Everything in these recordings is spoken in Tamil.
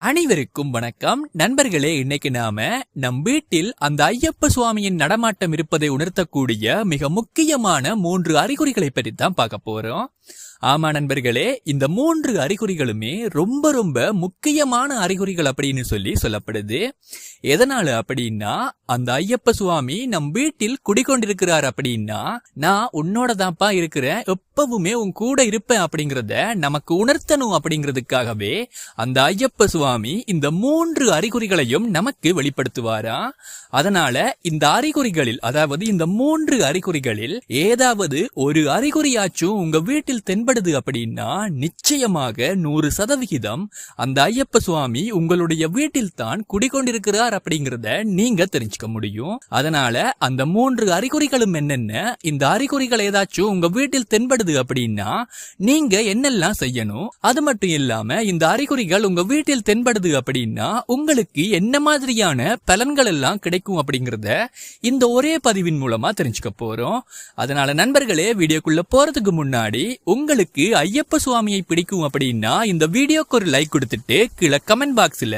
அனைவருக்கும் வணக்கம். நண்பர்களே இன்னைக்கு நாம நம் வீட்டில் அந்த ஐயப்ப சுவாமியின் நடமாட்டம் இருப்பதை உணர்த்தக்கூடிய மிக முக்கியமான மூன்று அறிகுறிகளை பற்றி தான் பார்க்க போறோம். ஆமா நண்பர்களே இந்த மூன்று அறிகுறிகளுமே ரொம்ப ரொம்ப முக்கியமான அறிகுறிகள் அப்படின்னு சொல்லி சொல்லப்படுது. எதனால அப்படின்னா அந்த ஐயப்ப சுவாமி நம் வீட்டில் குடிக்கொண்டிருக்கிறார் அப்படின்னா நான் உன்னோட தான்ப்பா இருக்கிறேன் எப்பவுமே உன் கூட இருப்பேன் அப்படிங்கறத நமக்கு உணர்த்தணும் அப்படிங்கிறதுக்காகவே அந்த ஐயப்ப சுவாமி இந்த மூன்று அறிகுறிகளையும் நமக்கு வெளிப்படுத்துவாரா? அதனால இந்த அறிகுறிகளில் அதாவது இந்த மூன்று அறிகுறிகளில் ஏதாவது ஒரு அறிகுறியாச்சும் உங்க வீட்டில் தென்படுது அப்படின்னா நிச்சயமாக நூறு சதவிகிதம் அந்த ஐயப்ப சுவாமி உங்களுடைய வீட்டில் தான் குடிக்கொண்டிருக்கிறார் அப்படிங்கறத நீங்க தெரிஞ்சுக்க முடியும். அதனால அந்த மூன்று அறிகுறிகளும் என்னென்ன? இந்த அறிகுறிகள் ஏதாச்சும் உங்க வீட்டில் தென்படுது அப்படின்னா நீங்க என்னெல்லாம் செய்யணும்? அது மட்டும் இல்லாம இந்த அறிகுறிகள் உங்க வீட்டில் தென்படுது அப்படின்னா உங்களுக்கு என்ன மாதிரியான பலன்கள் எல்லாம் கிடைக்கும் அப்படிங்கறத இந்த ஒரே பதிவின் மூலமா தெரிஞ்சுக்க போறோம். அதனால நண்பர்களே வீடியோக்குள்ள போறதுக்கு முன்னாடி உங்களுக்கு ஐயப்ப சுவாமியை பிடிக்கும் அப்படின்னா இந்த வீடியோக்கு ஒரு லைக் கொடுத்துட்டு கீழே கமெண்ட் பாக்ஸ்ல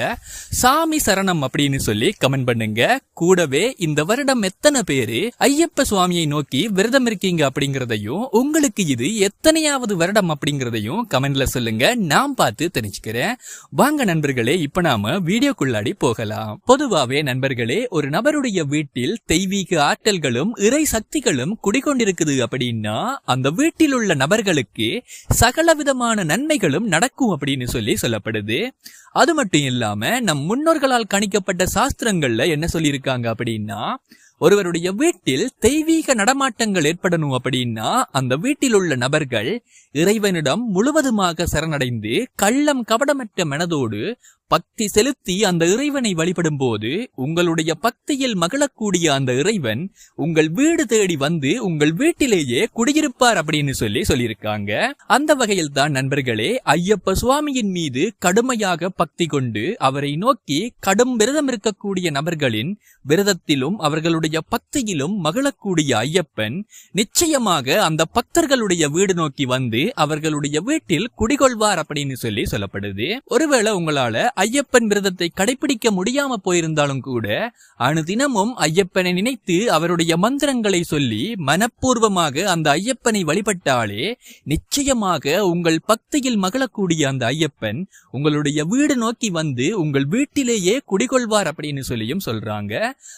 சாமி சரணம் அப்படின்னு சொல்லி கமெண்ட் பண்ணுங்க. கூடவே இந்த வருடம் எத்தனை பேரு ஐயப்ப சுவாமியை நோக்கி விரதம் இருக்கீங்க அப்படிங்கிறதையும் உங்களுக்கு இது எத்தனையாவது வருடம் அப்படிங்கிறதையும் கமெண்ட்ல சொல்லுங்க. நான் பார்த்து தெரிஞ்சுக்கிறேன். வாங்க நண்பர்களே இப்ப நாம வீடியோக்குள்ளாடி போகலாம். பொதுவாவே நண்பர்களே ஒரு நபருடைய வீட்டில் தெய்வீக ஆற்றல்களும் இறை சக்திகளும் குடிக்கொண்டிருக்குது அப்படின்னா அந்த வீட்டில் உள்ள நபர்களுக்கு சகல விதமான நன்மைகளும் நடக்கும் அப்படின்னு சொல்லி சொல்லப்படுது. அது மட்டும் இல்லாம நம் முன்னோர்களால் கணிக்கப்பட்ட சாஸ்திரங்கள்ல என்ன சொல்லியிருக்காங்க அப்படின்னா ஒருவருடைய வீட்டில் தெய்வீக நடமாட்டங்கள் ஏற்படணும் அப்படின்னா அந்த வீட்டில் உள்ள நபர்கள் இறைவனிடம் முழுவதுமாக சரணடைந்து கள்ளம் கபடமற்ற மனதோடு பக்தி செலுத்தி அந்த இறைவனை வழிபடும் போது உங்களுடைய பக்தியில் மகிழக்கூடிய அந்த இறைவன் உங்கள் வீடு தேடி வந்து உங்கள் வீட்டிலேயே குடியிருப்பார் அப்படின்னு சொல்லி சொல்லியிருக்காங்க. அந்த வகையில் தான் நண்பர்களே ஐயப்ப சுவாமியின் மீது கடுமையாக பக்தி கொண்டு அவரை நோக்கி கடும் விரதம் இருக்கக்கூடிய நபர்களின் விரதத்திலும் அவர்களுடைய பக்தியிலும் மகிழக்கூடிய ஐயப்பன் நிச்சயமாக அந்த பக்தர்களுடைய வீடு நோக்கி வந்து அவர்களுடைய வீட்டில் குடிகொள்வார் அப்படின்னு சொல்லி சொல்லப்படுது. ஒருவேளை உங்களால ஐயப்பன் விரதத்தை கடைபிடிக்க முடியாம போயிருந்தாலும் கூட அனுதினமும் ஐயப்பனை நினைத்து அவருடைய மந்திரங்களை சொல்லி மனப்பூர்வமாக அந்த ஐயப்பனை வழிபட்டாலே நிச்சயமாக உங்கள் பக்தியில் மகளக்கூடிய அந்த ஐயப்பன் உங்களுடைய வீடு நோக்கி வந்து உங்கள் வீட்டிலேயே குடிகொள்வார் அப்படின்னு சொல்லியும் சொல்றாங்க.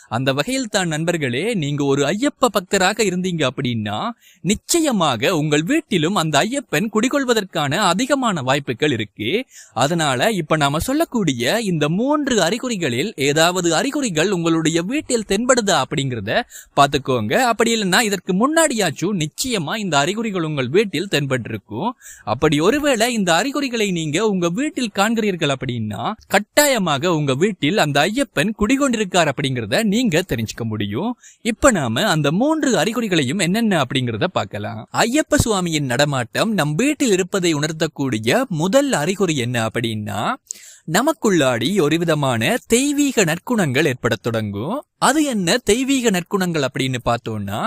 அந்த வகையில் தான் நண்பர்களே நீங்க ஒரு ஐயப்ப பக்தராக இருந்தீங்க அப்படின்னா நிச்சயமாக உங்கள் வீட்டிலும் அந்த ஐயப்பன் குடிகொள்வதற்கான அதிகமான வாய்ப்புகள் இருக்கு. அதனால இப்ப நாம சொல்ல சொல்லக்கூடிய இந்த மூன்று அறிகுறிகளில் ஏதாவது அறிகுறிகள் உங்களுடைய வீட்டில் தென்படுதா அப்படிங்கறத பாத்துக்கோங்க அப்படி இல்லைன்னா இதற்கு முன்னாடியாச்சும் நிச்சயமா இந்த அறிகுறிகள் உங்கள் வீட்டில் தென்பட்டிருக்கும். அப்படி ஒருவேளை இந்த அறிகுறிகளை நீங்க உங்க வீட்டில் காண்கிறீர்கள் அப்படின்னா கட்டாயமாக உங்க வீட்டில் அந்த ஐயப்பன் குடிகொண்டிருக்கார் அப்படிங்கறத நீங்க தெரிஞ்சுக்க முடியும். இப்ப நாம அந்த மூன்று அறிகுறிகளையும் என்னென்ன அப்படிங்கறத பார்க்கலாம். ஐயப்ப சுவாமியின் நடமாட்டம் நம் வீட்டில் இருப்பதை உணர்த்தக்கூடிய முதல் அறிகுறி என்ன அப்படின்னா நமக்குள்ளாடி ஒரு விதமான தெய்வீக நற்குணங்கள் ஏற்படத் தொடங்கும். அது என்ன தெய்வீக நற்குணங்கள் அப்படின்னு பார்த்தோம்னா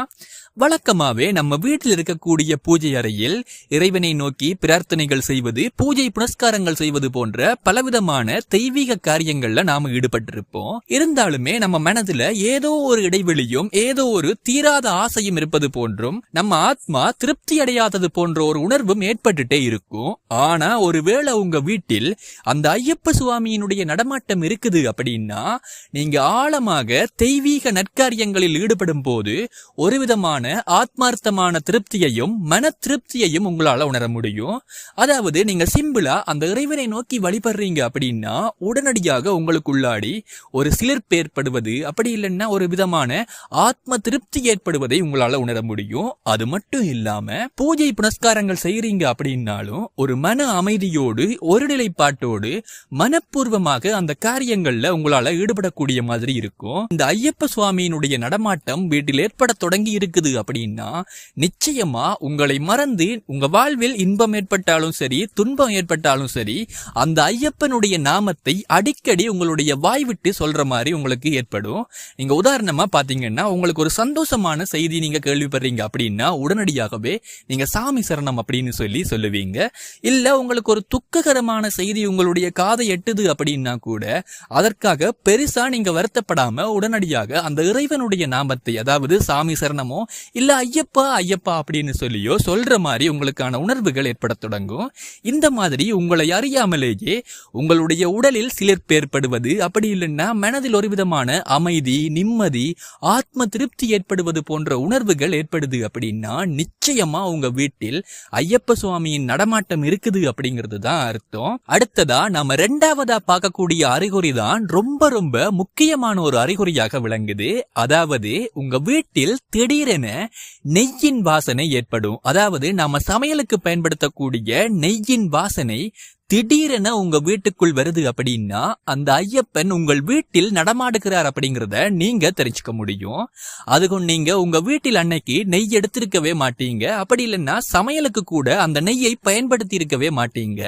வழக்கமாவே நம்ம வீட்டில் இருக்கக்கூடிய பூஜை அறையில் இறைவனை நோக்கி பிரார்த்தனைகள் செய்வது பூஜை புனஸ்காரங்கள் செய்வது போன்ற பலவிதமான தெய்வீக காரியங்கள்ல நாம ஈடுபட்டிருப்போம். இருந்தாலுமே நம்ம மனதுல ஏதோ ஒரு இடைவெளியும் ஏதோ ஒரு தீராத ஆசையும் இருப்பது போன்றும் நம்ம ஆத்மா திருப்தி அடையாதது போன்ற ஒரு உணர்வும் ஏற்பட்டுட்டே இருக்கும். ஆனா ஒருவேளை உங்க வீட்டில் அந்த ஐயப்ப சுவாமியினுடைய நடமாட்டம் இருக்குது அப்படின்னா நீங்க ஆழமாக தெய்வீக நற்காரியங்களில் ஈடுபடும் போது ஒரு விதமான ஆத்மார்த்தமான திருப்தியையும் மன திருப்தியையும் உங்களால உணர முடியும். அதாவது நீங்க சிம்பிளா அந்த இறைவனை நோக்கி வழிபடுறீங்க அப்படின்னா உடனடியாக உங்களுக்குள்ளாடி ஒரு சிலிர்ப்பு ஏற்படுவது அப்படி இல்லைன்னா ஒரு விதமான ஆத்ம திருப்தி ஏற்படுவதை உங்களால உணர முடியும். அது மட்டும் இல்லாம பூஜை புனஸ்காரங்கள் செய்யறீங்க அப்படின்னாலும் ஒரு மன அமைதியோடு ஒரு நிலைப்பாட்டோடு மனப்பூர்வமாக அந்த காரியங்கள்ல உங்களால ஈடுபடக்கூடிய மாதிரி இருக்கும். இந்த ஐயப்ப சுவாமியினுடைய நடமாட்டம் வீட்டில் ஏற்பட தொடங்கி இருக்குது அப்படின்னா நிச்சயமா உங்களை மறந்து உங்க வாழ்வில் இன்பம் ஏற்பட்டாலும் சரி துன்பம் ஏற்பட்டாலும் சரி அந்த ஐயப்பனுடைய நாமத்தை அடிக்கடி உங்களுடைய வாய் விட்டு சொல்ற மாதிரி உங்களுக்கு ஏற்படும். நீங்க உதாரணமா பாத்தீங்கன்னா உங்களுக்கு ஒரு சந்தோஷமான செய்தி நீங்க கேள்விப்படுறீங்க அப்படின்னா உடனடியாகவே நீங்க சாமி சரணம் அப்படின்னு சொல்லி சொல்லுவீங்க. இல்ல உங்களுக்கு ஒரு துக்ககரமான செய்தி உங்களுடைய காதை எட்டுது அப்படின்னா கூட அதற்காக பெருசா நீங்க வருத்தப்படாம உடனே உடனடியாக அந்த இறைவனுடைய நாமத்தை அதாவது சாமி சரணமோ இல்ல ஐயப்பா ஐயப்பா அப்படின்னு சொல்லியோ சொல்ற மாதிரி உங்களுக்கான உணர்வுகள் ஏற்பட தொடங்கும். இந்த மாதிரி உங்களை அறியாமலேயே உங்களுடைய உடலில் சிலிர்ப்பு ஏற்படுவது அப்படி இல்லைன்னா மனதில் ஒரு விதமான அமைதி நிம்மதி ஆத்ம திருப்தி ஏற்படுவது போன்ற உணர்வுகள் ஏற்படுது அப்படின்னா நிச்சயமா உங்க வீட்டில் ஐயப்ப சுவாமியின் நடமாட்டம் இருக்குது அப்படிங்கிறது தான் அர்த்தம். அடுத்ததா நாம ரெண்டாவதா பார்க்கக்கூடிய அறிகுறி தான் ரொம்ப ரொம்ப முக்கியமான ஒரு அறிகுறியாக விளங்குது. அதாவது உங்க வீட்டில் திடீரென நெய்யின் வாசனை ஏற்படும். அதாவது நாம சமையலுக்கு பயன்படுத்தக்கூடிய நெய்யின் வாசனை திடீரென உங்க வீட்டுக்குள் வருது அப்படின்னா அந்த ஐயப்பன் உங்கள் வீட்டில் நடமாடுகிறார் அப்படிங்கிறத நீங்க தெரிஞ்சுக்க முடியும். அதுக்கும் நீங்க உங்க வீட்டில் அன்னைக்கு நெய் எடுத்திருக்கவே மாட்டீங்க. அப்படி இல்லைன்னா சமையலுக்கு கூட அந்த நெய்யை பயன்படுத்தி இருக்கவே மாட்டீங்க.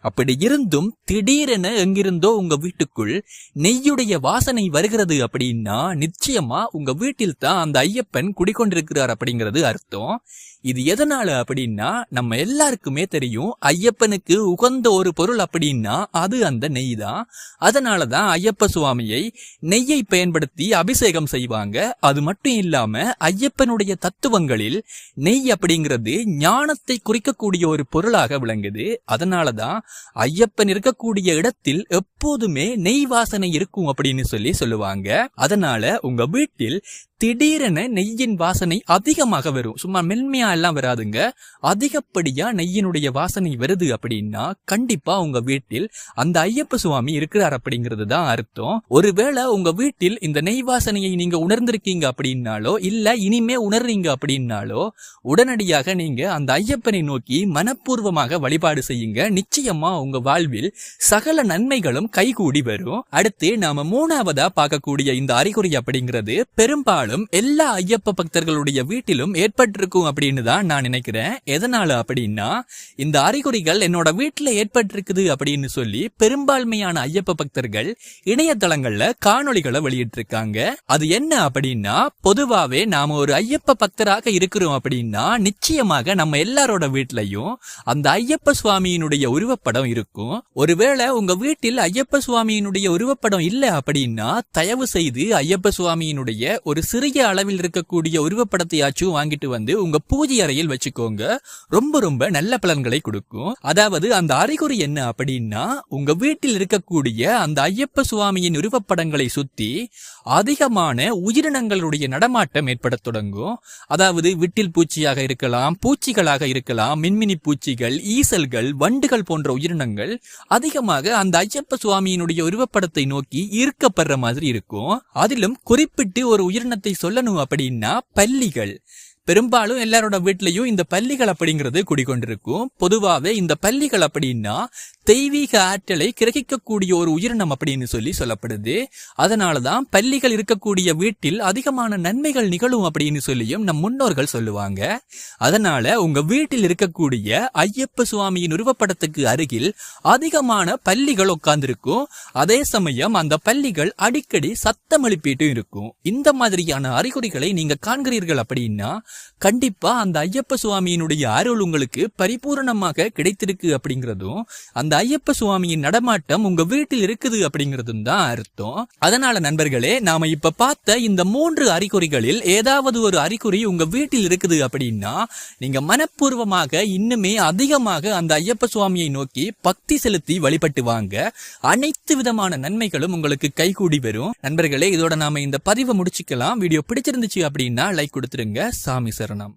அப்படி இருந்தும் திடீரென எங்கிருந்தோ உங்க வீட்டுக்குள் நெய்யுடைய வாசனை வருகிறது அப்படின்னா நிச்சயமா உங்க வீட்டில் தான் அந்த ஐயப்பன் குடிக்கொண்டிருக்கிறார் அப்படிங்கிறது அர்த்தம். இது எதனால அப்படின்னா நம்ம எல்லாருக்குமே தெரியும் ஐயப்பனுக்கு உகந்த ஒரு பொருள் அப்படின்னா அது அந்த நெய் தான். அதனாலதான் ஐயப்ப சுவாமியை நெய்யை பயன்படுத்தி அபிஷேகம் செய்வாங்க. அது மட்டும் இல்லாம ஐயப்பனுடைய தத்துவங்களில் நெய் அப்படிங்கிறது ஞானத்தை குறிக்கக்கூடிய ஒரு பொருளாக விளங்குது. அதனாலதான் ஐயப்பன் இருக்கக்கூடிய இடத்தில் எப்போதுமே நெய் வாசனை இருக்கும் அப்படின்னு சொல்லி சொல்லுவாங்க. அதனால உங்க வீட்டில் திடீரென நெய்யின் வாசனை அதிகமாக வரும். சும்மா மென்மையா எல்லாம் வராதுங்க. அதிகப்படியா நெய்யினுடைய வாசனை வருது அப்படின்னா கண்டிப்பா உங்க வீட்டில் அந்த ஐயப்ப சுவாமி இருக்கிறார் அப்படிங்கிறது தான் அர்த்தம். ஒருவேளை உங்க வீட்டில் இந்த நெய் வாசனையை நீங்க உணர்ந்திருக்கீங்க அப்படின்னாலோ இல்ல இனிமே உணர்றீங்க அப்படின்னாலோ உடனடியாக நீங்க அந்த ஐயப்பனை நோக்கி மனப்பூர்வமாக வழிபாடு செய்யுங்க. நிச்சயமா உங்க வாழ்வில் சகல நன்மைகளும் கைகூடி வரும். அடுத்து நாம மூணாவதா பார்க்கக்கூடிய இந்த அறிகுறி அப்படிங்கிறது பெரும்பாலும் எல்லா ஐயப்ப பக்தர்களுடைய வீட்டிலும் ஏற்பட்டிருக்கும் அப்படின்னு தான் நான் நினைக்கிறேன். எதனால அப்படின்னா இந்த அறிகுறிகள் என்னோட வீட்டில் ஏற்பட்டிருக்குது அப்படின்னு சொல்லி பெரும்பான்மையான ஐயப்ப பக்தர்கள் இணையதளங்கள்ல காணொளிகளை வெளியிட்டிருக்காங்க. அது என்ன அப்படின்னா பொதுவாவே நாம ஒரு ஐயப்ப பக்தராக இருக்கிறோம் அப்படின்னா நிச்சயமாக நம்ம எல்லாரோட வீட்லயும் அந்த ஐயப்ப சுவாமியினுடைய உருவப்படம் இருக்கும். ஒருவேளை உங்க வீட்டில் ஐயப்ப சுவாமியினுடைய உருவப்படம் இல்ல அப்படின்னா தயவு செய்து ஐயப்ப சுவாமியினுடைய ஒரு சிறு சிறிய அளவில் இருக்கக்கூடிய உருவப்படத்தையாச்சும் வாங்கிட்டு வந்து உங்க பூஜை அறையில் வச்சுக்கோங்க. ரொம்ப ரொம்ப நல்ல பலன்களை கொடுக்கும். அதாவது அந்த அறிகுறி என்ன அப்படின்னா உங்க வீட்டில் இருக்கக்கூடிய அந்த ஐயப்ப சுவாமியின் உருவப்படங்களை சுத்தி அதிகமான உயிரினங்களுடைய நடமாட்டம் ஏற்படத் தொடங்கும். அதாவது விட்டில் பூச்சியாக இருக்கலாம் பூச்சிகளாக இருக்கலாம் மின்மினி பூச்சிகள் ஈசல்கள் வண்டுகள் போன்ற உயிரினங்கள் அதிகமாக அந்த ஐயப்ப சுவாமியினுடைய உருவப்படத்தை நோக்கி ஈர்க்கப்படுற மாதிரி இருக்கும். அதிலும் குறிப்பிட்டு ஒரு உயிரினத்தை சொல்லணும் அப்படின்னா பள்ளிகள். பெரும்பாலும் எல்லாரோட வீட்லயும் இந்த பள்ளிகள் அப்படிங்கிறது குடிக்கொண்டிருக்கும் பொதுவாவே இந்த பள்ளிகள் அப்படின்னா தெய்வீக ஆற்றலை கிரகிக்கக்கூடிய ஒரு உயிரினம் அப்படின்னு சொல்லி சொல்லப்படுது. அதனாலதான் பள்ளிகள் இருக்கக்கூடிய வீட்டில் அதிகமான நன்மைகள் நிகழும் அப்படின்னு சொல்லியும் நம் முன்னோர்கள் சொல்லுவாங்க. அதனால உங்க வீட்டில் இருக்கக்கூடிய ஐயப்ப சுவாமியின் உருவப்படத்துக்கு அருகில் அதிகமான பள்ளிகள் உட்கார்ந்துருக்கும். அதே சமயம் அந்த பள்ளிகள் அடிக்கடி சத்தம் எழுப்பிட்டும் இருக்கும். இந்த மாதிரியான அறிகுறிகளை நீங்க காண்கிறீர்கள் அப்படின்னா கண்டிப்பா அந்த ஐயப்ப சுவாமியினுடைய அருள் உங்களுக்கு பரிபூரணமாக கிடைத்திருக்கு அப்படிங்கிறதும் அந்த ஐயப்ப சுவாமியின் நடமாட்டம் உங்க வீட்டில் இருக்குது அப்படிங்கிறதும் தான் அர்த்தம். அதனால நண்பர்களே நாம இப்ப பார்த்த இந்த மூன்று அறிகுறிகளில் ஏதாவது ஒரு அறிகுறி உங்க வீட்டில் இருக்குது அப்படின்னா நீங்க மனப்பூர்வமாக இன்னுமே அதிகமாக அந்த ஐயப்ப சுவாமியை நோக்கி பக்தி செலுத்தி வழிபட்டு வாங்க. அனைத்து விதமான நன்மைகளும் உங்களுக்கு கைகூடி வரும். நண்பர்களே இதோட நாம இந்த பதிவை முடிச்சுக்கலாம். வீடியோ பிடிச்சிருந்துச்சு அப்படின்னா லைக் கொடுத்துருங்க. சாமி சரணம்.